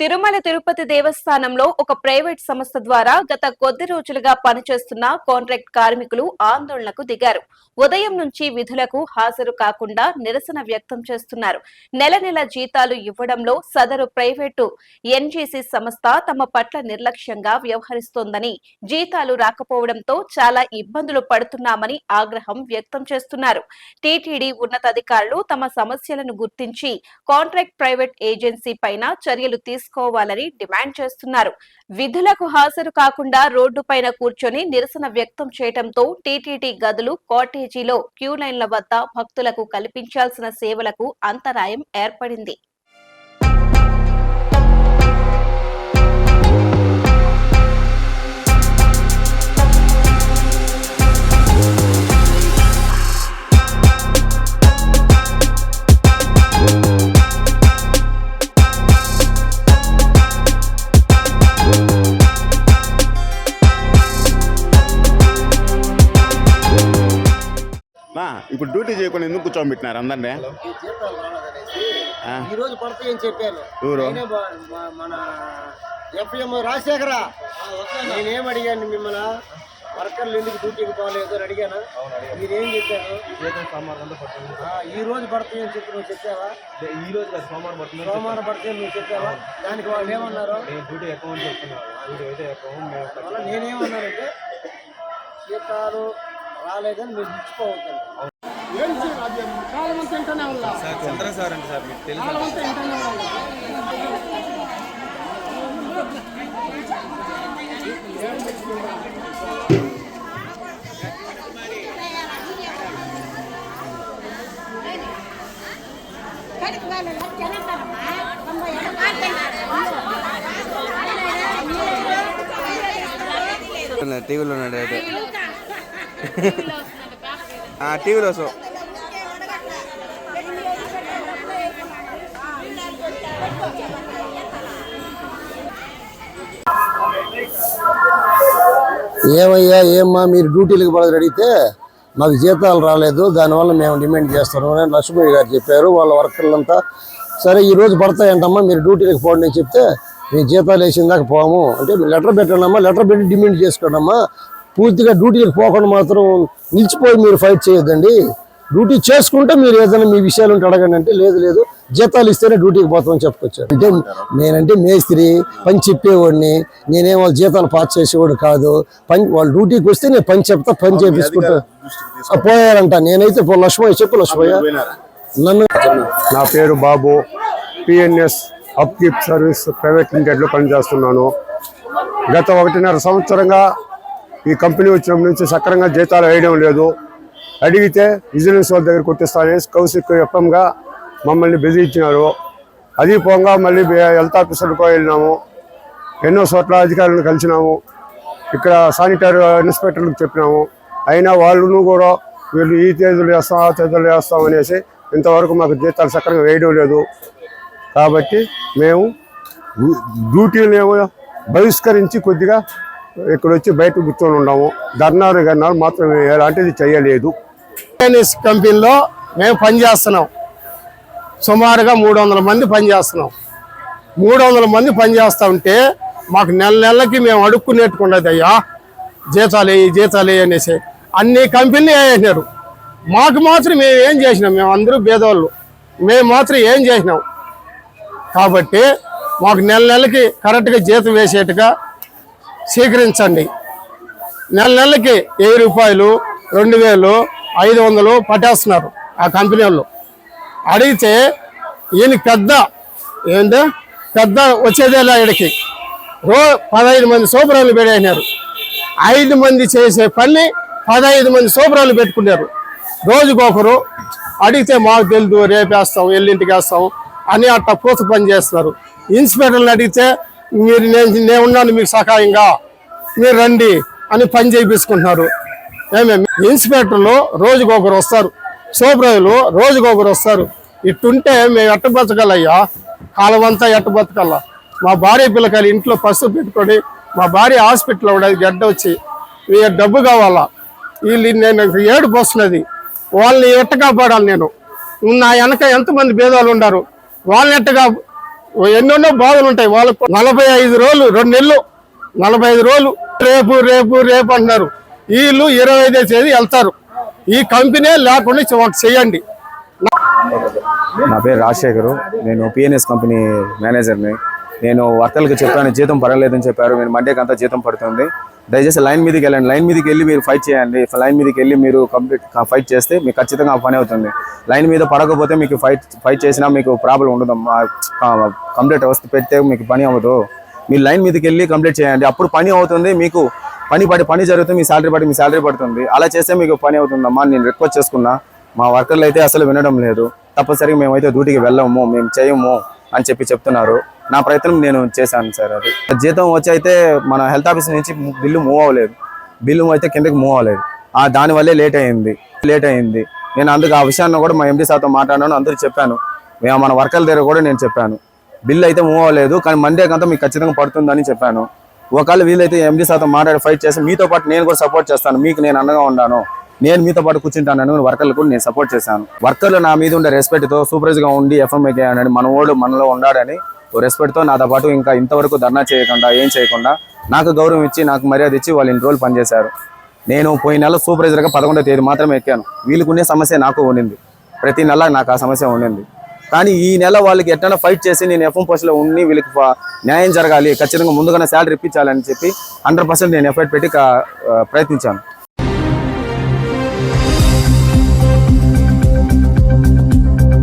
తిరుమల తిరుపతి దేవస్థానంలో ఒక ప్రైవేట్ సంస్థ ద్వారా గత కొద్ది రోజులుగా పనిచేస్తున్న కాంట్రాక్ట్ కార్మికులు ఆందోళనకు దిగారు. ఉదయం నుంచి విధులకు హాజరు కాకుండా నిరసన వ్యక్తం చేస్తున్నారు. నెల నెల జీతాలు ఇవ్వడంలో సదరు ప్రైవేటు ఎన్జీసీ సంస్థ తమ పట్ల నిర్లక్ష్యంగా వ్యవహరిస్తోందని జీతాలు రాకపోవడంతో చాలా ఇబ్బందులు పడుతున్నామని ఆగ్రహం వ్యక్తం చేస్తున్నారు. టీటీడీ ఉన్నతాధికారులు తమ సమస్యలను గుర్తించి కాంట్రాక్ట్ ప్రైవేట్ ఏజెన్సీ పైన చర్యలు తీసుకోవాలని డిమాండ్ చేస్తున్నారు. విధులకు హాజరు కాకుండా రోడ్డు పైన కూర్చొని నిరసన వ్యక్తం చేయడంతో టీటీడీ గదులు కాటేజీలో క్యూ లైన్ల వద్ద భక్తులకు కల్పించాల్సిన సేవలకు అంతరాయం ఏర్పడింది. డ్యూటీ చేయకుండా ఎందుకు కూర్చోబెట్టినారు అందరినీ? ఈ జీతాలు రాలేదనేసి ఆ. ఈ రోజు పడతాయని చెప్పాను ఎవరు? మన ఎఫ్ఎం రాజశేఖర. నేనేం అడిగాను మిమ్మల్ని? వర్కర్లు ఎందుకు డ్యూటీకి పోలేదు అని అడిగాను. మీరేం చెప్పారు? ఈ రోజు పడతాయని చెప్పి నువ్వు చెప్పావా? ఈ రోజు సోమవారం పడుతుంది సోమవారం పడితే నువ్వు చెప్పావా? దానికి వాళ్ళు ఏమన్నారు? నేను డ్యూటీ అకౌంట్ చెప్తున్నాను నేనేమన్నానంటే జీతాలు రాలేదని మీరు ఇచ్చిపోవద్దండి సార్ చంద్ర సార్ అంటే సార్ మీకు తెలుసు టీవీలో ఉన్నాడు అయితే టీవీలో సో ఏమయ్యా ఏమ్మా మీరు డ్యూటీలకు పడదు అడిగితే మాకు జీతాలు రాలేదు దానివల్ల మేము డిమాండ్ చేస్తున్నాం అని లక్ష్మయ్య గారు చెప్పారు. వాళ్ళ వర్కర్లంతా సరే ఈరోజు పడతాయంటమ్మా మీరు డ్యూటీలకు పోండి అని చెప్తే మీ జీతాలు వేసిందాక పోము. అంటే లెటర్ పెట్టండమ్మా లెటర్ పెట్టి డిమాండ్ చేసుకోండమ్మా. పూర్తిగా డ్యూటీలకు పోకుండా మాత్రం నిలిచిపోయి మీరు ఫైట్ చేయొద్దండి. డ్యూటీ చేసుకుంటే మీరు ఏదైనా మీ విషయాలు ఉంటే అడగండి అంటే లేదు లేదు. జీతాలు ఇస్తేనే డ్యూటీకి పోతామని చెప్పుకొచ్చారు. అంటే నేనంటే మేస్త్రి పని చెప్పేవాడిని. నేనేం వాళ్ళ జీతాలు పాస్ చేసేవాడు కాదు. పని వాళ్ళ డ్యూటీకి వస్తే నేను పని చెప్తా పని చేపించుకుంటా. పోయారంట. నేనైతే లక్ష్మయ్య చెప్పు లక్ష్మయ్య. నన్ను నా పేరు Babu. PNS upkeep service private లిమిటెడ్లో పనిచేస్తున్నాను. గత ఒకటిన్నర సంవత్సరంగా ఈ కంపెనీ వచ్చినప్పటి నుంచి సక్రంగా జీతాలు వేయడం లేదు. అడిగితే విజిలెన్స్ వాళ్ళ దగ్గర కొట్టిస్తానని కౌశిక్ ఎఫ్ఎంగా మమ్మల్ని బెదిరించినారు అది పోగా మళ్ళీ హెల్త్ ఆఫీసర్కో వెళ్ళినాము. ఎన్నో చోట్ల అధికారులను కలిసినాము. ఇక్కడ శానిటరీ ఇన్స్పెక్టర్లకు చెప్పినాము. అయినా వాళ్ళను కూడా వీళ్ళు ఈ తేదీలు వేస్తాం ఆ తేదీలు వేస్తాం అనేసి ఇంతవరకు మాకు జీతాలు సక్రంగా వేయడం లేదు. కాబట్టి మేము డ్యూ- డ్యూటీలేమో బహిష్కరించి కొద్దిగా ఇక్కడ వచ్చి బయట కూర్చొని ఉన్నాము. ధర్నాలు గన్నాలు మాత్రం ఎలాంటిది చేయలేదు. టెన్నిస్ కంపెనీలో మేము పనిచేస్తున్నాం. సుమారుగా మూడు వందల మంది పనిచేస్తున్నాం. మూడు వందల మంది పనిచేస్తూ ఉంటే మాకు నెల నెలకి మేము అడుక్కునేట్టుకున్నది అయ్యా. జీతాలు వేయి జీతాలు వేయి అనేసి. అన్ని కంపెనీలు వేసినారు మాకు మాత్రం మేము ఏం చేసినాం? మేము అందరూ భేదవాళ్ళు మేము మాత్రం ఏం చేసినాం? కాబట్టి మాకు నెల నెలకి కరెక్ట్గా జీతం వేసేట్టుగా స్వీకరించండి. నెల నెలకి వెయ్యి రూపాయలు రెండు వేలు ఐదు వందలు పట్టేస్తున్నారు ఆ కంపెనీ వాళ్ళు. అడిగితే ఈయన పెద్ద ఏంటంటే పెద్ద వచ్చేదేలా ఈడకి. రో పదహైదు మంది సూపరాలు పెడేసినారు. ఐదు మంది చేసే పని పదహైదు మంది సూపరాలు పెట్టుకున్నారు. రోజుకొకరు అడిగితే మాకు తెలుదు రేపేస్తాం ఎల్లింటికి వేస్తాం అని అట్లా పూత పని చేస్తున్నారు. ఇన్స్పెక్టర్ని అడిగితే మీరు నేను నేను ఉన్నాను మీకు సహాయంగా మీరు రండి అని పని చేయించుకుంటున్నారు. ఇన్స్పెక్టర్లు రోజుకొకరు వస్తారు. సూపరాయులు రోజుకొకరు వస్తారు. ఇట్టుంటే మేము ఎట్ట బతకాలయ్యా? కాలం ఎట్ట బతకాల? మా భార్య పిల్లకాయలు ఇంట్లో పసుపు పెట్టుకొని మా భార్య హాస్పిటల్లో ఉండేది గడ్డ వచ్చి మీ డబ్బు కావాలా? వీళ్ళు నేను ఏడుపు వస్తున్నది. వాళ్ళని ఎట్ట కాపాడాలి నేను? నా వెనక ఎంతమంది భేదాలు ఉన్నారు వాళ్ళని ఎట్టగా ఎన్నెన్నో బాధలు ఉంటాయి. వాళ్ళకు నలభై ఐదు రోజులు రెండు నెలలు నలభై ఐదు రోజులు రేపు రేపు రేపు అంటున్నారు. వీళ్ళు ఇరవై ఐదు తేదీ వెళ్తారు. ఈ కంపెనీ లేకుండా చేయండి. నా పేరు రాజశేఖరు. నేను పిఎన్ఎస్ కంపెనీ మేనేజర్ని. నేను వర్కర్లకు చెప్పాను జీతం పడలేదని చెప్పారు. మీరు మండేకి అంతా జీతం పడుతుంది. దయచేసి లైన్ మీదకి వెళ్ళండి. లైన్ మీదకి వెళ్ళి మీరు ఫైట్ చేయండి. లైన్ మీదకి వెళ్ళి మీరు కంప్లీట్ ఫైట్ చేస్తే మీకు ఖచ్చితంగా పని అవుతుంది. లైన్ మీద పడకపోతే మీకు ఫైట్ ఫైట్ చేసినా మీకు ప్రాబ్లం ఉండదు. కంప్లీట్ వస్తే పెడితే మీకు పని అవ్వదు. మీరు లైన్ మీదకి వెళ్ళి కంప్లీట్ చేయండి. అప్పుడు పని అవుతుంది. మీకు పని పడి పని జరుగుతుంది మీ శాలరీ పడి మీ శాలరీ పడుతుంది. అలా చేస్తే మీకు పని అవుతుందమ్మా నేను రిక్వెస్ట్ చేసుకున్నా. మా వర్కర్లు అయితే అసలు వినడం లేదు. తప్పనిసరిగా మేమైతే డ్యూటీకి వెళ్ళము మేము చేయము అని చెప్పి చెప్తున్నారు. నా ప్రయత్నం నేను చేశాను సార్ అది. జీతం వచ్చి అయితే మన హెల్త్ ఆఫీస్ నుంచి బిల్లు మూవ్ అవ్వలేదు. బిల్లు అయితే కిందకి మూవ్ అవ్వలేదు. ఆ దానివల్లే లేట్ అయింది. లేట్ అయింది. నేను అందుకు ఆ విషయాన్ని కూడా మా ఎండి సార్తో మాట్లాడాను అందరూ చెప్పాను. మేము మన వర్కర్ల దగ్గర కూడా నేను చెప్పాను. బిల్లు అయితే మూవ్ అవ్వలేదు కానీ మండే కంతా మీకు ఖచ్చితంగా పడుతుందని చెప్పాను. ఒకవేళ వీలైతే ఎండి శాతం మాట్లాడి ఫైట్ చేసి మీతో పాటు నేను కూడా సపోర్ట్ చేస్తాను. మీకు నేను అండగా ఉన్నాను. నేను మీతో పాటు కూర్చుంటాను వర్కర్లు కూడా నేను సపోర్ట్ చేశాను. వర్కర్లు నా మీద ఉండే రెస్పెక్ట్తో తో ఉండి ఎఫ్ఎంఐకే అని మన ఓడు మనలో ఉన్నాడని ఓ నాతో పాటు ఇంకా ఇంతవరకు ధర్నా చేయకుండా ఏం చేయకుండా నాకు గౌరవం ఇచ్చి నాకు మర్యాద ఇచ్చి వాళ్ళు ఇన్ని రోజులు పనిచేశారు. నేను పోయిన నెల సూపర్వైజర్గా పదకొండో తేదీ మాత్రమే ఎక్కాను. వీళ్ళకునే సమస్య నాకు ఉండింది. ప్రతి నెల నాకు ఆ సమస్య ఉండింది. కానీ ఈ నెల వాళ్ళకి ఎట్లా ఫైట్ చేసి నేను ఎఫ్ఎం పోస్ట్లో ఉండి వీళ్ళకి న్యాయం జరగాలి ఖచ్చితంగా ముందుగానే శాలరీ ఇప్పించాలని చెప్పి హండ్రెడ్ పర్సెంట్ నేను ఎఫర్ట్ పెట్టి ప్రయత్నించాను.